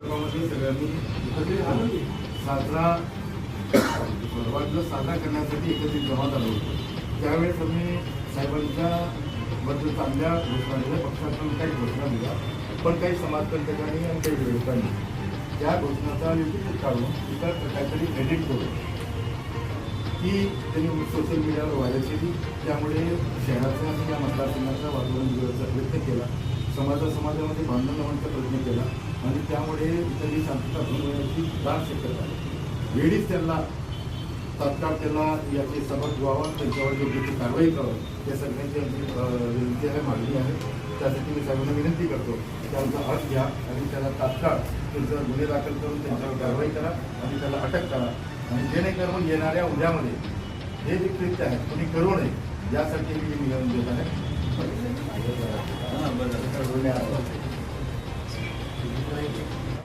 सगळ्यांनी एकत्रित साजरा वाढदिवस साजरा करण्यासाठी एकत्रित जमा झालो होतो. त्यावेळेस आम्ही साहेबांच्या बद्दल चांगल्या घोषणा दिल्या पक्षातून काही घोषणा दिल्या. पण काही समाजकंटकांनी आणि काही विरोधकांनी त्या घोषणाचा युक्ती काढून एका काहीतरी एडिट करून ती त्यांनी सोशल मीडियावर व्हायरल केली त्यामुळे शहराच्या आणि या मतदारसंघाचा वातावरण व्यवस्था व्यक्त केला. समाजा समाजामध्ये भांडण लावण्याचा प्रयत्न केला आणि त्यामुळे इथली शांतता भंग होण्याची दाट शक्यता आहे. वेळीच त्यांना तात्काळ त्यांना याचे सबक व्हावा त्यांच्यावर योग्य ती कारवाई करावं या सगळ्यांची आमची विनंती आहे मागणी आहे. त्यासाठी मी साहेबांना विनंती करतो त्यांचा अर्ज घ्या आणि त्याला तात्काळ त्यांचा गुन्हे दाखल करून त्यांच्यावर कारवाई करा आणि त्याला अटक करा. आणि जेणेकरून येणाऱ्या उद्यामध्ये हे जे कृत्य आहे कोणी करू नये यासाठी मी निवेदन देत आहे. for now.